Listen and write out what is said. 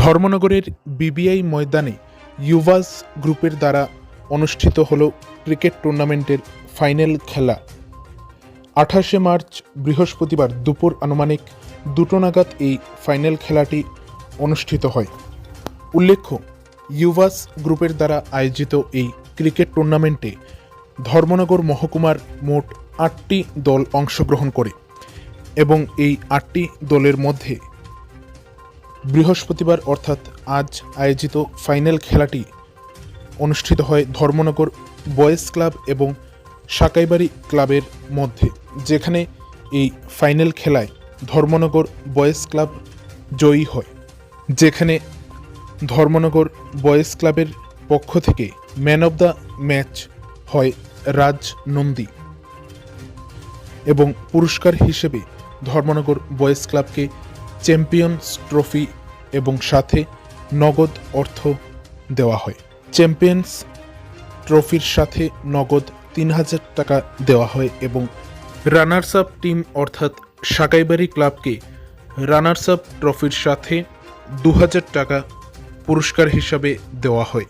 ধর্মনগরের BBI ময়দানে ইউভাস গ্রুপের দ্বারা অনুষ্ঠিত হল ক্রিকেট টুর্নামেন্টের ফাইনাল খেলা। আঠাশে মার্চ বৃহস্পতিবার দুপুর আনুমানিক দুটো নাগাদ এই ফাইনাল খেলাটি অনুষ্ঠিত হয়। উল্লেখ্য, ইউভাস গ্রুপের দ্বারা আয়োজিত এই ক্রিকেট টুর্নামেন্টে ধর্মনগর মহকুমার মোট আটটি দল অংশগ্রহণ করে এবং এই আটটি দলের মধ্যে বৃহস্পতিবার অর্থাৎ আজ আয়োজিত ফাইনাল খেলাটি অনুষ্ঠিত হয় ধর্মনগর বয়েজ ক্লাব এবং সাকাইবাড়ি ক্লাবের মধ্যে, যেখানে এই ফাইনাল খেলায় ধর্মনগর বয়েজ ক্লাব জয়ী হয়, যেখানে ধর্মনগর বয়েজ ক্লাবের পক্ষ থেকে ম্যান অব দ্য ম্যাচ হয় রাজ নন্দী এবং পুরস্কার হিসেবে ধর্মনগর বয়েজ ক্লাবকে চ্যাম্পিয়ন্স ট্রফি এবং সাথে নগদ অর্থ দেওয়া হয়। চ্যাম্পিয়ন্স ট্রফির সাথে নগদ তিন হাজার টাকা দেওয়া হয় এবং রানার্স আপ টিম অর্থাৎ সাকাইবাড়ি ক্লাবকে রানার্স আপ ট্রফির সাথে দু হাজার টাকা পুরস্কার হিসাবে দেওয়া হয়।